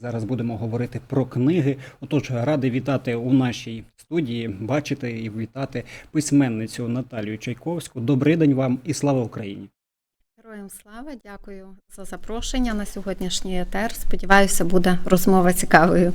Зараз будемо говорити про книги. Отож, радий вітати у нашій студії, бачити і вітати письменницю Наталію Чайковську. Добрий день вам і слава Україні! Героям слава, дякую за запрошення на сьогоднішній етер. Сподіваюся, буде розмова цікавою.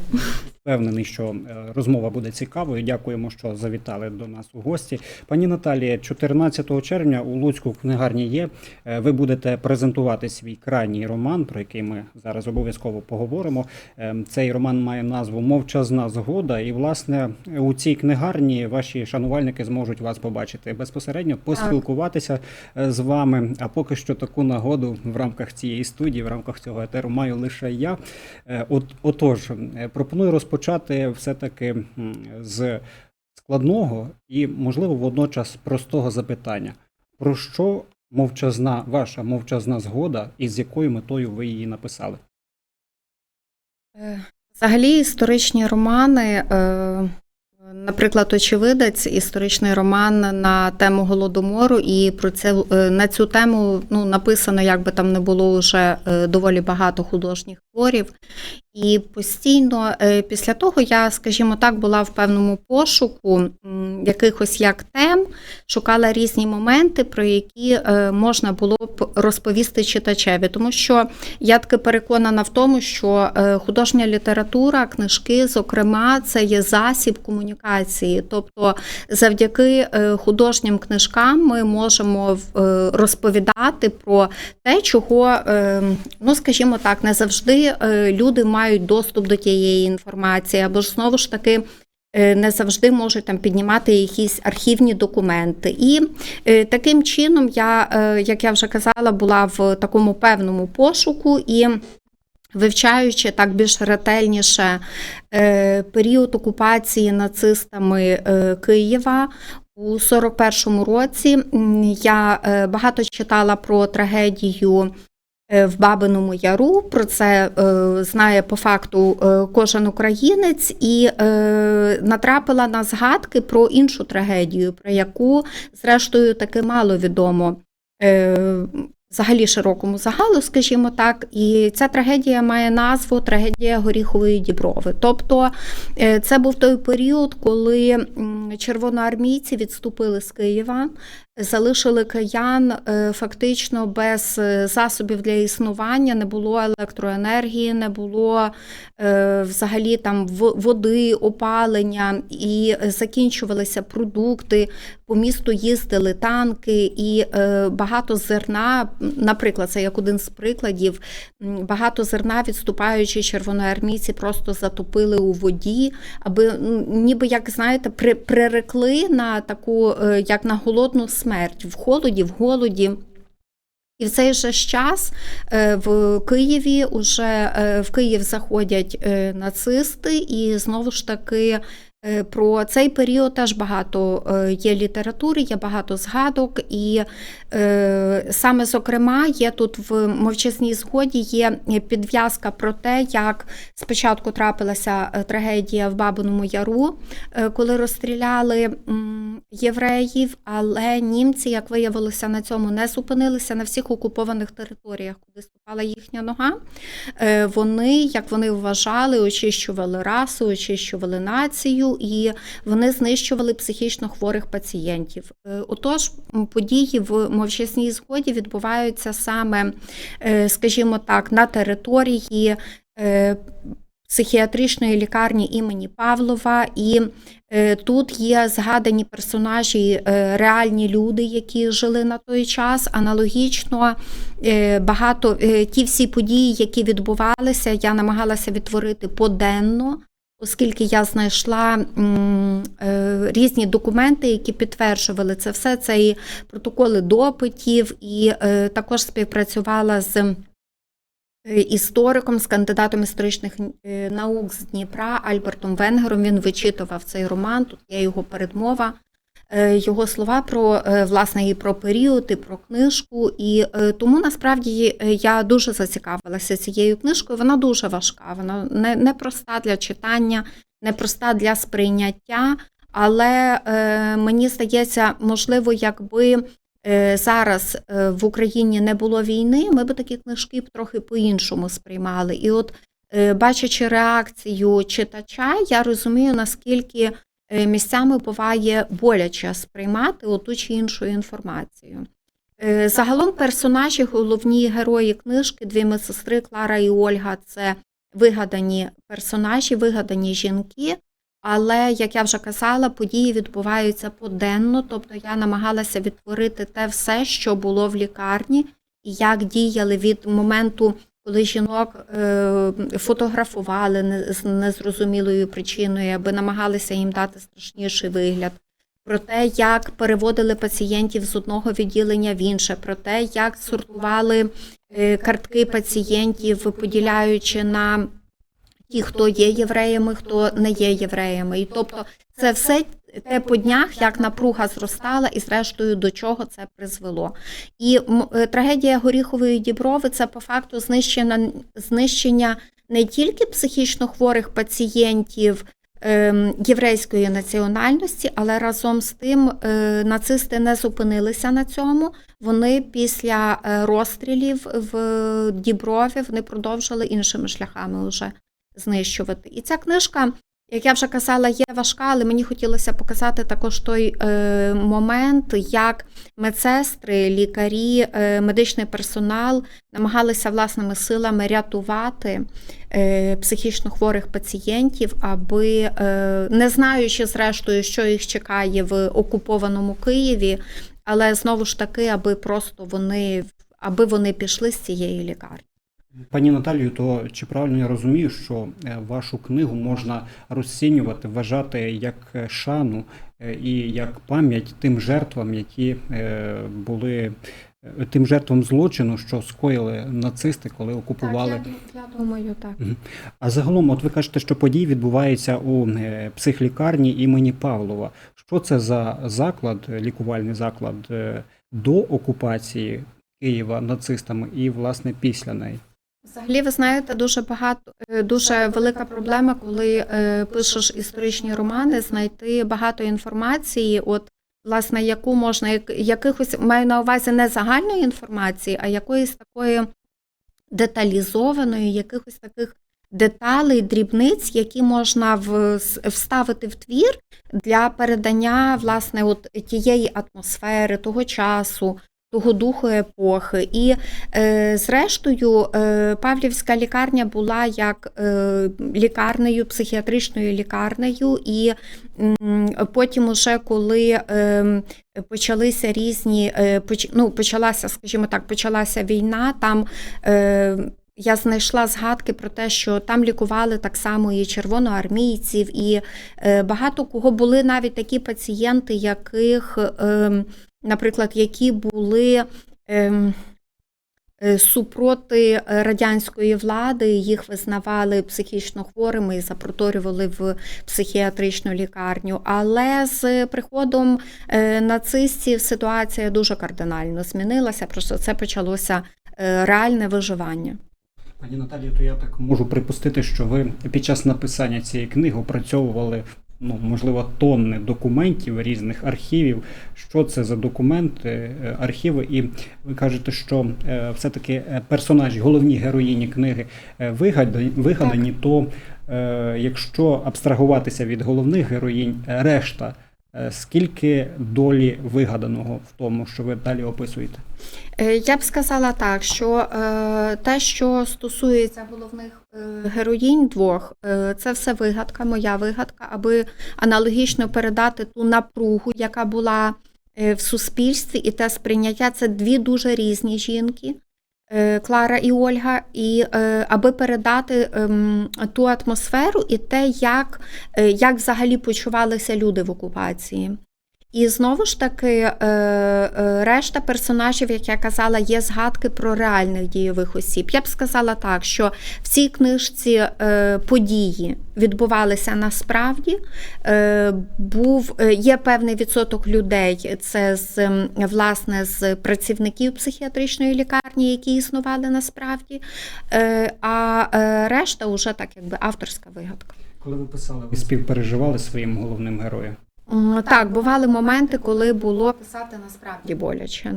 Впевнений, що е, розмова буде цікавою. Дякуємо, що завітали до нас у гості. Пані Наталія, 14 червня у Луцьку книгарні є. Е, Ви будете презентувати свій крайній роман, про який ми зараз обов'язково поговоримо. Е, Цей роман має назву Мовчазна згода. І, власне, у цій книгарні ваші шанувальники зможуть вас побачити безпосередньо, поспілкуватися е, з вами. А поки що таку нагоду в рамках цієї студії, в рамках цього етеру маю лише я. От, отож, пропоную розпочати все-таки з складного і, можливо, водночас простого запитання. Про що мовчазна, ваша мовчазна згода і з якою метою ви її написали? Е, Взагалі, історичні романи, е, наприклад, очевидець, історичний роман на тему голодомору, і про це е, на цю тему ну, написано, як би там не було вже доволі багато художніх творів. І постійно е, після того я, скажімо так, була в певному пошуку якихось як тем, шукала різні моменти, про які е, можна було б розповісти читачеві, тому що я таки переконана в тому, що е, художня література, книжки, зокрема, це є засіб комунікації. Тобто, завдяки художнім книжкам ми можемо розповідати про те, чого, ну скажімо так, не завжди е, люди мають доступ до тієї інформації, або ж знову ж таки. е, Не завжди можуть там піднімати якісь архівні документи, і е, таким чином я, як я вже казала, була в такому певному пошуку і вивчаючи так більш ретельніше період окупації нацистами Києва. У 41-му році я багато читала про трагедію в Бабиному Яру. Про це е, знає по факту е, кожен українець, і е, натрапила на згадки про іншу трагедію, про яку, зрештою, таки мало відомо. Е, Взагалі широкому загалу, скажімо так, і ця трагедія має назву Трагедія Горіхової Діброви. Тобто е, це був той період, коли червоноармійці відступили з Києва, залишили киян е, фактично без е, засобів для існування, не було електроенергії, не було е, взагалі там води, опалення, і закінчувалися продукти. По місту їздили танки, і багато зерна, наприклад, це як один з прикладів. Багато зерна, відступаючи червоноармійці, просто затопили у воді, аби ніби як знаєте, при, прирекли на таку, як на голодну смерть в холоді, в голоді. І в цей же час е, в Києві уже е, в Київ заходять е, нацисти, і знову ж таки про цей період теж багато е, є літератури, є багато згадок, і е, саме зокрема є тут в мовчазній згоді є підв'язка про те, як спочатку трапилася е, трагедія в Бабиному Яру, е, коли розстріляли євреїв, але німці, як виявилося, на цьому не зупинилися на всіх окупованих територіях, куди ступала їхня нога. Е, Вони, як вони вважали, очищували расу, очищували націю, і вони знищували психічно хворих пацієнтів. Е, Отож, події в мовчасній згоді відбуваються саме, е, скажімо так, на території. е, Психіатричної лікарні імені Павлова, і тут є згадані персонажі, реальні люди, які жили на той час. Аналогічно багато ті всі події, які відбувалися, я намагалася відтворити поденно. Оскільки я знайшла е, різні документи, які підтверджували це все, це і протоколи допитів, і е, також співпрацювала з е, істориком, з кандидатом історичних наук з Дніпра Альбертом Венгером. Він вичитував цей роман. Тут є його передмова. Е, Його слова про е, власне і про період, і про книжку. І е, тому насправді я дуже зацікавилася цією книжкою. Вона дуже важка, вона не, не для читання, не проста для сприйняття. Але е, мені здається, можливо, якби е, зараз в Україні не було війни, ми б такі книжки б трохи по-іншому сприймали. І от е, бачачи реакцію читача, я розумію, наскільки місцями буває боляче сприймати оту чи іншу інформацію. Е, Загалом персонажі, головні герої книжки, дві медсестри Клара і Ольга це вигадані персонажі, вигадані жінки. Але, як я вже казала, події відбуваються поденно, тобто я намагалася відтворити те все, що було в лікарні, і як діяли від моменту, коли жінок е, фотографували з незрозумілою причиною, аби намагалися їм дати страшніший вигляд. Про те, як переводили пацієнтів з одного відділення в інше, про те, як сортували е, картки пацієнтів, поділяючи на ті, хто є євреями, хто не є євреями. І тобто це все те по днях, як напруга зростала, і зрештою до чого це призвело. І е, трагедія горіхової діброви це по факту знищення, знищення не тільки психічно хворих пацієнтів. ем, Єврейської національності, але разом з тим е, нацисти не зупинилися на цьому. Вони після е, розстрілів в Діброві вони продовжили іншими шляхами вже знищувати. І ця книжка, як я вже казала, є важка, але мені хотілося показати також той е, момент, як медсестри, лікарі, е, медичний персонал намагалися власними силами рятувати е, психічно хворих пацієнтів, аби е, не знаючи зрештою, що їх чекає в окупованому Києві, але знову ж таки, аби просто вони аби вони пішли з цієї лікарні. Пані Наталію, то чи правильно я розумію, що е, вашу книгу можна розцінювати, вважати як е, шану е, і як пам'ять тим жертвам, які були тим жертвам злочину, що скоїли нацисти, коли окупували Так, я, я думаю, так. А загалом, от ви кажете, що події відбуваються у психлікарні імені Павлова. Що це за заклад, лікувальний заклад до окупації Києва нацистами і власне після неї? Взагалі, ви знаєте, дуже багато, е, дуже велика проблема, коли е, пишеш історичні романи, знайти багато інформації, от власне, яку можна як- якихось маю на увазі не загальної інформації, а якоїсь такої деталізованої, якихось таких деталей, дрібниць, які можна в- вставити в твір для передання власне от тієї атмосфери, того часу. Того духу епохи, і е, зрештою, е, Павлівська лікарня була як е, лікарнею, психіатричною лікарнею, і м, потім, уже коли е, почалися різні, е, поч, ну, почалася, скажімо так, почалася війна, там. Е, я знайшла згадки про те, що там лікували так само і червоноармійців, і е, багато кого були навіть такі пацієнти, яких, е, наприклад, які були е, е, супроти радянської влади, їх визнавали психічно хворими і запроторювали в психіатричну лікарню. Але з приходом е, нацистів ситуація дуже кардинально змінилася. Просто це почалося е, реальне виживання. Пані Наталію, то я так можу припустити, що ви під час написання цієї книги опрацьовували ну, можливо, тонни документів різних архівів. Що це за документи, е, архіви? І ви кажете, що е, все-таки е, персонажі, головні героїні книги вигадані, вигадані то якщо абстрагуватися від головних героїнь, решта. Е, Скільки долі вигаданого в тому, що ви далі описуєте? Е, Я б сказала так, що е, те, що стосується головних героїнь двох, це все вигадка, моя вигадка, аби аналогічно передати ту напругу, яка була в суспільстві, і те сприйняття це дві дуже різні жінки. Е, Клара і Ольга, і е, аби передати ем, ту атмосферу і те, як, е, як взагалі почувалися люди в окупації. І знову ж таки, е, е, решта персонажів, як я казала, є згадки про реальних дійових осіб. Я б сказала так, що в цій книжці е, події відбувалися насправді. Був є певний відсоток людей, це з власне з працівників психіатричної лікарні, які існували насправді. А решта вже так, якби авторська вигадка. Коли ви писали, ви співпереживали своїм головним героям? Так, бували моменти, коли було писати насправді боляче.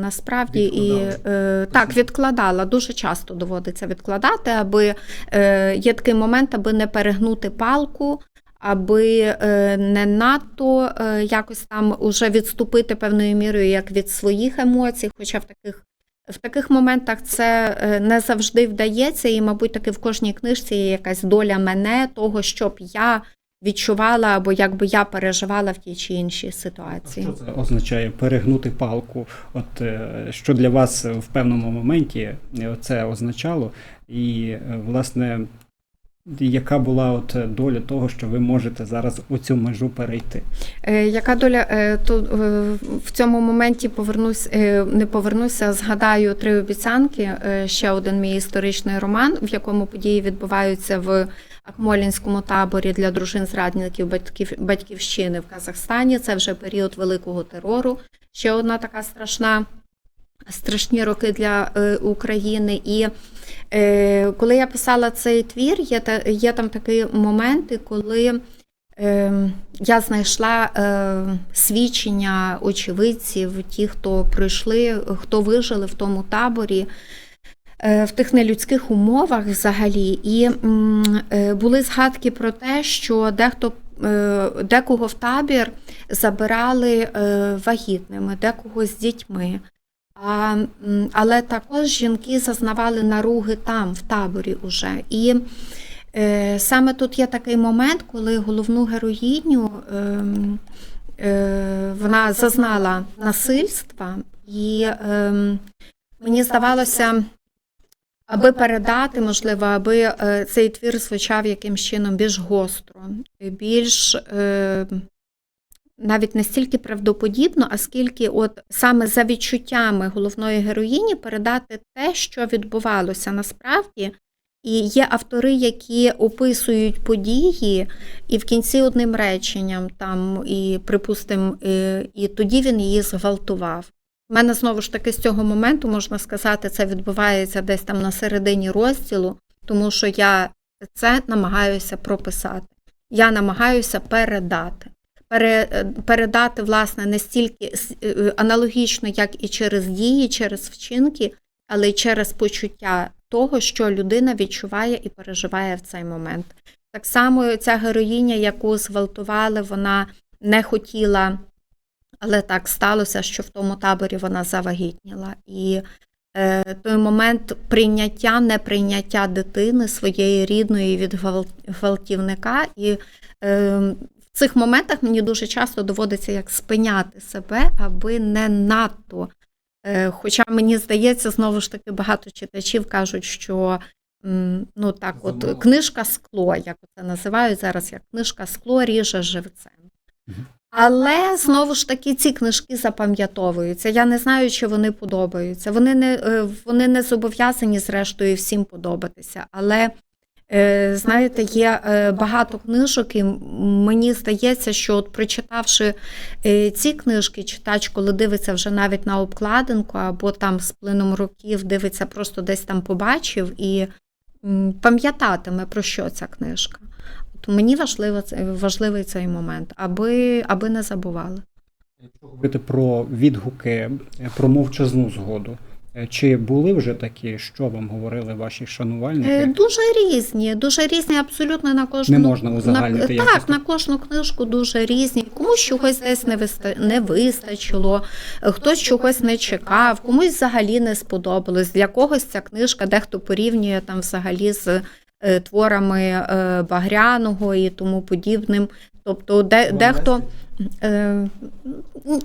Насправді і е, так відкладала. Дуже часто доводиться відкладати, аби е, є такий момент, аби не перегнути палку, аби е, не надто якось там уже відступити певною мірою як від своїх емоцій, хоча в таких. В таких моментах це не завжди вдається, і, мабуть, таки в кожній книжці є якась доля мене, того, щоб я відчувала або якби я переживала в тій чи іншій ситуації. Що це означає перегнути палку? От е, що для вас в певному моменті е, це означало, і е, власне. Яка була от доля того, що ви можете зараз оцю межу перейти? Е, Яка доля е, то е, в цьому моменті повернусь, е, не повернуся, згадаю три обіцянки. Е, Ще один мій історичний роман, в якому події відбуваються в Акмолінському таборі для дружин зрадників батьків батьківщини в Казахстані. Це вже період великого терору. Ще одна така страшна. Страшні роки для е, України. І е, коли я писала цей твір, є, є там такі моменти, коли е, я знайшла свідчення очевидців, ті, хто прийшли, хто вижили в тому таборі. В тих нелюдських умовах взагалі, і були згадки про те, що дехто декого в табір забирали вагітними, декого з дітьми. Але також жінки зазнавали наруги там, в таборі уже. І е, саме тут є такий момент, коли головну героїню ем, е, вона зазнала насильства, і ем, мені здавалося, аби передати, можливо, аби е, цей твір звучав якимсь чином більш гостро, більш. Е, навіть не стільки правдоподібно, а скільки от саме за відчуттями головної героїні передати те, що відбувалося насправді. І є автори, які описують події, і в кінці одним реченням там, і припустимо, і, і тоді він її зґвалтував. У мене знову ж таки з цього моменту можна сказати, це відбувається десь там на середині розділу, тому що я це намагаюся прописати. Я намагаюся передати пере, передати власне не стільки е, аналогічно, як і через дії, через вчинки, але й через почуття того, що людина відчуває і переживає в цей момент. Так само ця героїня, яку зґвалтували, вона не хотіла, але так сталося, що в тому таборі вона завагітніла. І е, той момент прийняття, неприйняття дитини своєї рідної від гвалтівника. І е, в цих моментах мені дуже часто доводиться як спиняти себе, аби не надто. Е, Хоча мені здається, знову ж таки, багато читачів кажуть, що ну так, от книжка скло, як це називають зараз, як книжка скло ріже живцем. Але знову ж таки ці книжки запам'ятовуються. Я не знаю, чи вони подобаються. Вони не, е, вони не зобов'язані, зрештою, всім подобатися. Але Знаєте, є е, багато книжок, і мені здається, що от прочитавши е, ці книжки, читач, коли дивиться вже навіть на обкладинку, або там з плином років дивиться, просто десь там побачив і пам'ятатиме, про що ця книжка. От мені важливо, важливий цей момент, аби, аби не забували. Якщо говорити про відгуки, е, про мовчазну згоду. Е, Чи були вже такі, що вам говорили ваші Е, шанувальники? Дуже різні, дуже різні, абсолютно на кожну Не можна узагальнити на, так, на кожну книжку дуже різні. Комусь чогось десь не виста, не вистачило, е, хтось чогось не чекав, комусь взагалі не сподобалось. Для когось ця книжка дехто порівнює там взагалі з е, творами е, Багряного і тому подібним. Тобто, де, дехто. Е,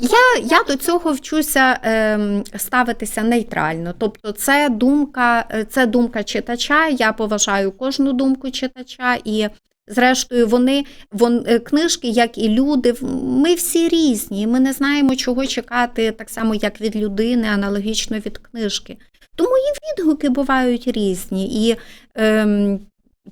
Я, я до цього вчуся е, ставитися нейтрально. Тобто, це думка, е, це думка читача. Я поважаю кожну думку читача, і зрештою, вони вон, е, книжки, як і люди, ми всі різні. Ми не знаємо, чого чекати, так само, як від людини, аналогічно від книжки. Тому і відгуки бувають різні. І ем,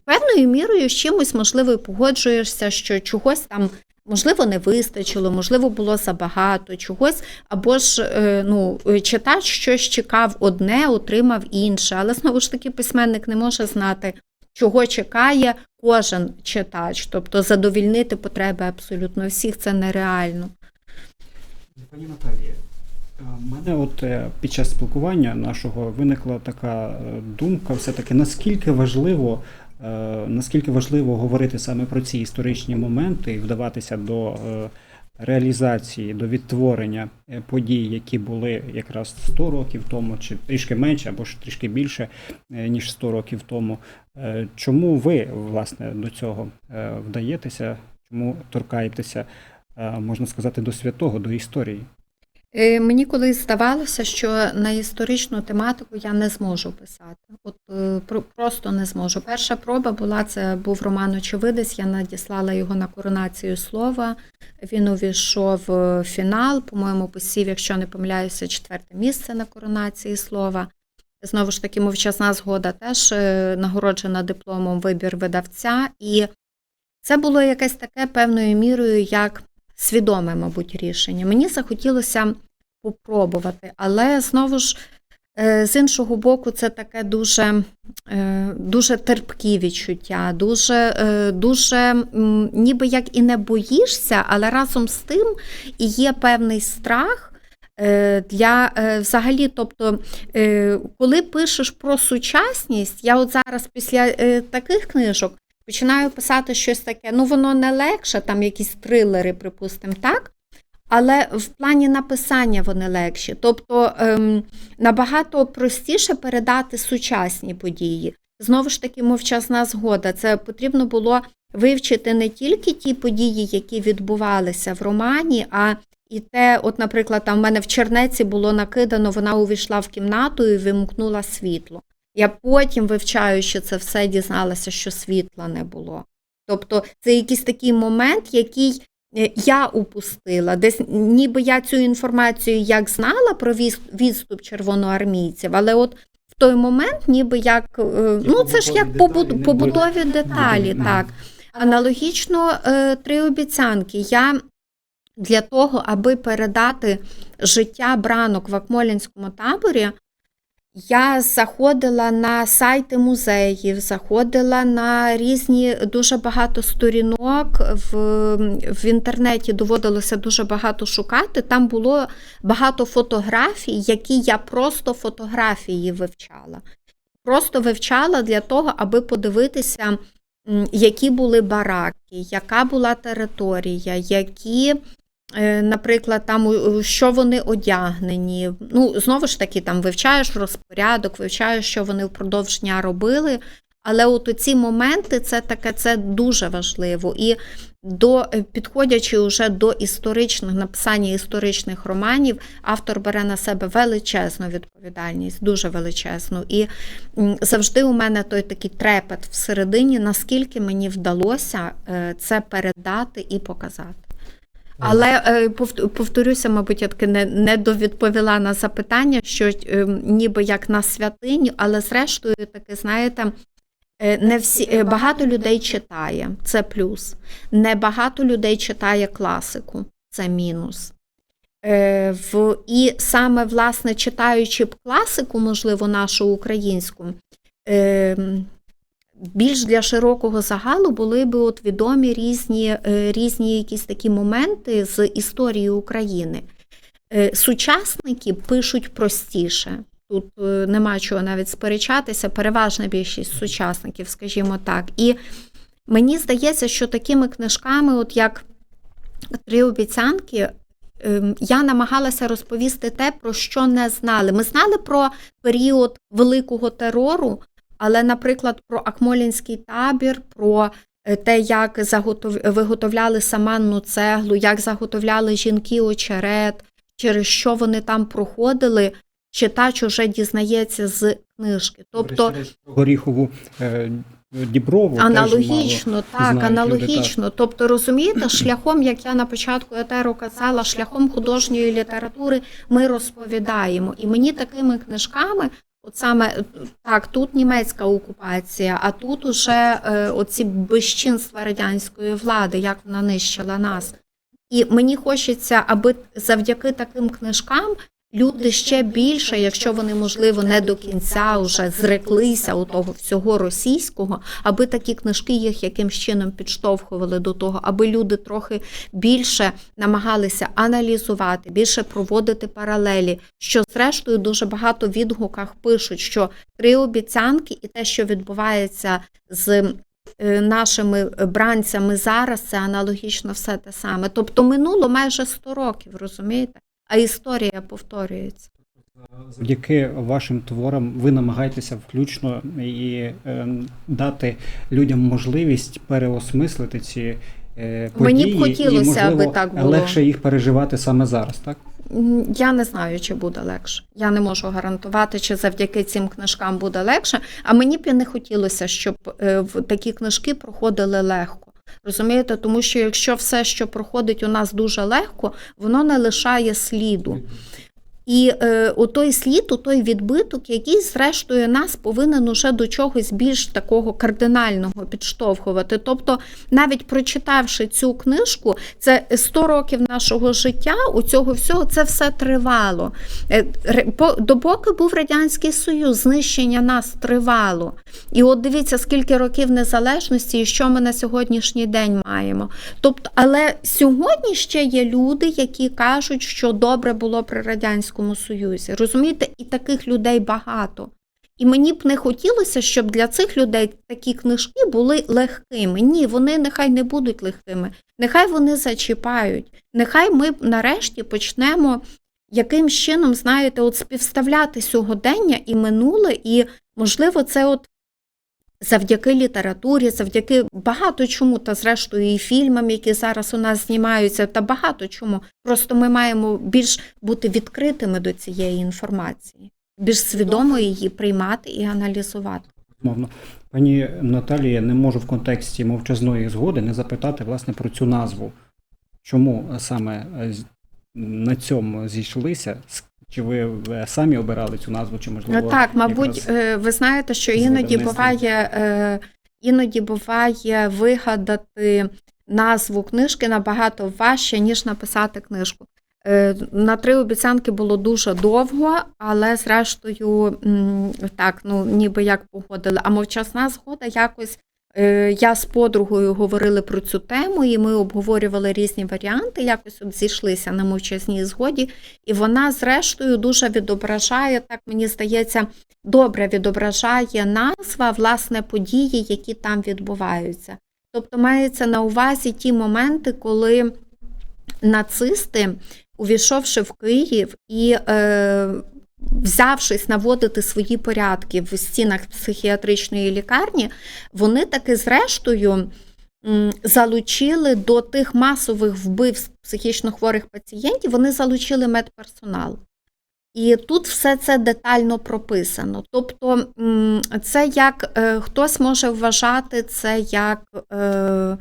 певною мірою з чимось, можливо, погоджуєшся, що чогось там. Можливо, не вистачило, можливо, було забагато чогось, або ж е, ну, читач щось чекав одне, отримав інше. Але знову ж таки, письменник не може знати, чого чекає кожен читач. Тобто задовільнити потреби абсолютно всіх це нереально. Пані Наталія, е, мене от е, під час спілкування нашого виникла така думка, все-таки наскільки важливо, наскільки важливо говорити саме про ці історичні моменти і вдаватися до е, реалізації, до відтворення е, подій, які були якраз 100 років тому, чи трішки менше, або ж трішки більше, е, ніж 100 років тому. Е, Чому ви, власне, до цього е, вдаєтеся? Чому торкаєтеся, е, можна сказати, до святого, до історії? Е, Мені колись здавалося, що на історичну тематику я не зможу писати. От е, просто не зможу. Перша проба була це був роман Очевидець. Я надіслала його на коронацію слова. Він увійшов в фінал. По-моєму, посів, якщо не помиляюся, четверте місце на коронації слова. Знову ж таки, мовчасна згода теж е, нагороджена дипломом вибір видавця. І це було якесь таке певною мірою, як свідоме, мабуть, рішення. Мені захотілося попробувати, але знову ж. е, З іншого боку, це таке дуже, е, дуже терпкі відчуття, дуже, е, дуже ніби як і не боїшся, але разом з тим і є певний страх для взагалі, тобто, коли пишеш про сучасність, я от зараз після таких книжок починаю писати щось таке, ну воно не легше, там якісь трилери, припустимо, так? Але в плані написання вони легші. Тобто ем, набагато простіше передати сучасні події. Знову ж таки, мовчасна згода. Це потрібно було вивчити не тільки ті події, які відбувалися в романі, а і те, от, наприклад, там в мене в чернеці було накидано, вона увійшла в кімнату і вимкнула світло. Я потім, вивчаючи це все, дізналася, що світла не було. Тобто це якийсь такий момент, який е, я упустила. Десь ніби я цю інформацію як знала про відступ червоноармійців, але от в той момент, ніби як е, ну це ж як побут- побутові деталі, так. Аналогічно е, три обіцянки. Я для того, аби передати життя бранок в Акмолінському таборі, я заходила на сайти музеїв, заходила на різні дуже багато сторінок в, в інтернеті доводилося дуже багато шукати. Там було багато фотографій, які я просто фотографії вивчала. Просто вивчала для того, аби подивитися, які були бараки, яка була територія, які Наприклад, там що вони одягнені. Ну, знову ж таки, там вивчаєш розпорядок, вивчаєш, що вони впродовж дня робили. Але от ці моменти це таке це дуже важливо. І до е, підходячи вже до історичних написання історичних романів, автор бере на себе величезну відповідальність, дуже величезну. І завжди у мене той такий трепет всередині, наскільки мені вдалося е, це передати і показати. Але е, повторюся, мабуть, я таки не, не довідповіла на запитання, що е, ніби як на святиню, але зрештою, таки, знаєте, е, не всі е, багато людей читає, це плюс. Не багато людей читає класику, це мінус. В, і саме, власне, читаючи б класику, можливо, нашу українську, е, більш для широкого загалу були би от відомі різні, е, різні якісь такі моменти з історії України. Е, Сучасники пишуть простіше. Тут е, нема чого навіть сперечатися, переважна більшість сучасників, скажімо так. І мені здається, що такими книжками, от як три обіцянки, ем, я намагалася розповісти те, про що не знали. Ми знали про період великого терору, але, наприклад, про Акмолінський табір, про е, те, як заготов... виготовляли саманну цеглу, як заготовляли жінки очерет, через що вони там проходили, читач уже дізнається з книжки. Тобто Горіхову е, Діброву Аналогічно, мало так, знають люди, аналогічно. Тобто, розумієте, шляхом, як я на початку етеру казала, шляхом художньої літератури ми розповідаємо. І мені такими книжками, от саме е, так, тут німецька окупація, а тут уже е, оці безчинства радянської влади, як вона нищила нас. І мені хочеться, аби завдяки таким книжкам люди ще більше, якщо вони, можливо, не до кінця вже зреклися у того всього російського, аби такі книжки їх якимсь чином підштовхували до того, аби люди трохи більше намагалися аналізувати, більше проводити паралелі. Що зрештою дуже багато відгуках пишуть, що три обіцянки і те, що відбувається з е, нашими бранцями зараз, це аналогічно все те саме. Тобто минуло майже 100 років, розумієте? А історія повторюється. Завдяки вашим творам ви намагаєтеся включно і е, дати людям можливість переосмислити ці е, Мені б хотілося, і, можливо, аби так було. легше їх переживати саме зараз, так? Я не знаю, чи буде легше. Я не можу гарантувати, чи завдяки цим книжкам буде легше. А мені б і не хотілося, щоб е, в- такі книжки проходили легко. Розумієте, тому що якщо все, що проходить у нас дуже легко, воно не лишає сліду. І е, той слід, той відбиток, який, зрештою, нас повинен уже до чогось більш такого кардинального підштовхувати. Тобто, навіть прочитавши цю книжку, це 100 років нашого життя, у цього всього це все тривало. Е, Допоки був Радянський Союз, знищення нас тривало. І от дивіться, скільки років незалежності і що ми на сьогоднішній день маємо. Тобто, але сьогодні ще є люди, які кажуть, що добре було при Радянському Союзі. Розумієте, і таких людей багато. І мені б не хотілося, щоб для цих людей такі книжки були легкими. Ні, вони нехай не будуть легкими, нехай вони зачіпають. Нехай ми нарешті почнемо яким чином, знаєте, от співставляти сьогодення і минуле, і можливо, це от завдяки літературі, завдяки багато чому, та зрештою і фільмам, які зараз у нас знімаються, та багато чому. Просто ми маємо більш бути відкритими до цієї інформації, більш свідомо її приймати і аналізувати. Мовно. Пані Наталія, не можу в контексті мовчазної згоди не запитати власне про цю назву. Чому саме на цьому зійшлися? Чи ви е, самі обирали цю назву, чи можливо? Ну, так, мабуть, якраз е, ви знаєте, що іноді буває, іноді буває вигадати назву книжки набагато важче, ніж написати книжку. На три обіцянки було дуже довго, але зрештою, так, ну ніби як погодили. А мовчасна згода якось. Е, Я з подругою говорили про цю тему, і ми обговорювали різні варіанти, якось от зійшлися на мовчазній згоді. І вона, зрештою, дуже відображає, так мені здається, добре відображає назва власне події, які там відбуваються. Тобто мається на увазі ті моменти, коли нацисти, увійшовши в Київ і е, взявшись наводити свої порядки в стінах психіатричної лікарні, вони таки зрештою залучили до тих масових вбивств психічно хворих пацієнтів, вони залучили медперсонал. І тут все це детально прописано. Тобто, це як е, хтось може вважати це як е,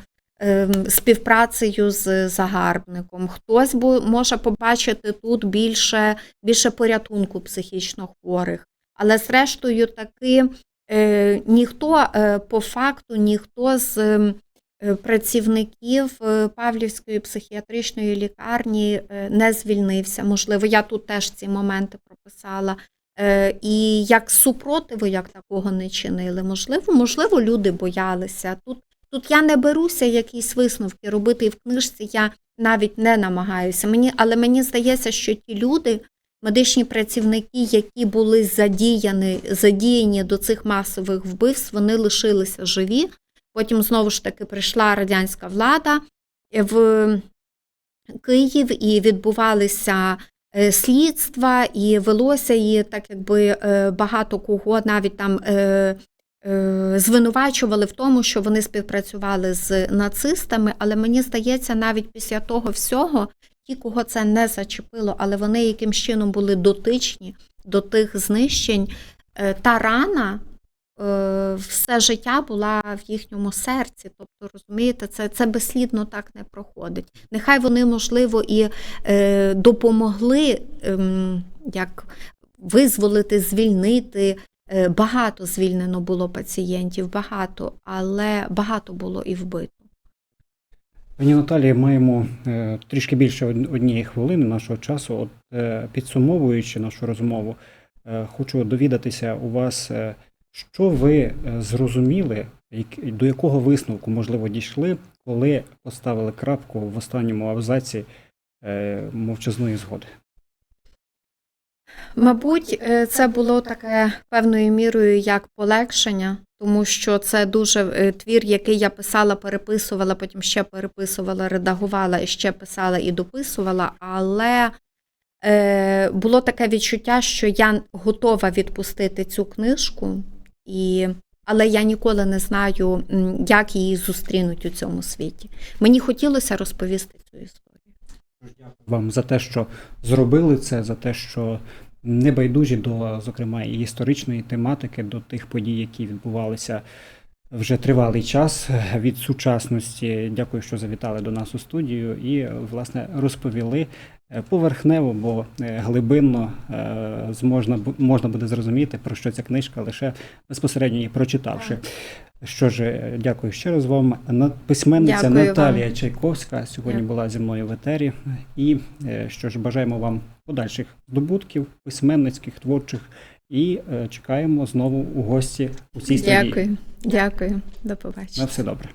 співпрацею з загарбником, хтось може побачити тут більше, більше порятунку психічно хворих. Але зрештою таки е, ніхто е, по факту, ніхто з ем, е, працівників Павлівської психіатричної лікарні не звільнився. Можливо, я тут теж ці моменти прописала. І як супротиву, як такого не чинили. Можливо, можливо, люди боялися. Тут, тут я не беруся якісь висновки робити в книжці я навіть не намагаюся. Мені, але мені здається, що ті люди, медичні працівники, які були задіяні, задіяні до цих масових вбивств, вони лишилися живі. Потім знову ж таки прийшла радянська влада в Київ і відбувалися е, слідства, і велося і так якби е, багато кого навіть там е, е, звинувачували в тому, що вони співпрацювали з нацистами. Але мені здається, навіть після того всього, ті, кого це не зачепило, але вони якимсь чином були дотичні до тих знищень, е, та рана е, все життя була в їхньому серці. Тобто, розумієте, це, це безслідно так не проходить. Нехай вони, можливо, і е, допомогли ем, як визволити, звільнити. Е, Багато звільнено було пацієнтів, багато, але багато було і вбито. Пані Наталії, маємо е, трішки більше однієї хвилини нашого часу. От, е, підсумовуючи нашу розмову, хочу довідатися у вас, що ви зрозуміли, до якого висновку, можливо, дійшли, коли поставили крапку в останньому абзаці мовчазної згоди. Мабуть, е, це було таке певною мірою як полегшення, тому що це дуже е, твір, який я писала, переписувала, потім ще переписувала, редагувала ще писала і дописувала. Але е, було таке відчуття, що я готова відпустити цю книжку, і, але я ніколи не знаю, як її зустрінуть у цьому світі. Мені хотілося розповісти цю історію. Дякую Вам за те, що зробили це, за те, що не байдужі до, зокрема, і історичної тематики, до тих подій, які відбувалися вже тривалий час від сучасності. Дякую, що завітали до нас у студію і, власне, розповіли поверхнево, бо е, глибинно е, зможна, можна буде зрозуміти, про що ця книжка, лише безпосередньо її прочитавши. Що ж, е, дякую ще раз вам. Письменниця Дякую вам. Наталія Чайковська сьогодні Дякую. була зі мною в етері. І е, що ж, бажаємо вам подальших здобутків, письменницьких, творчих, і е, чекаємо знову у гості у цій студії. Дякую, дякую, до побачення. На все добре.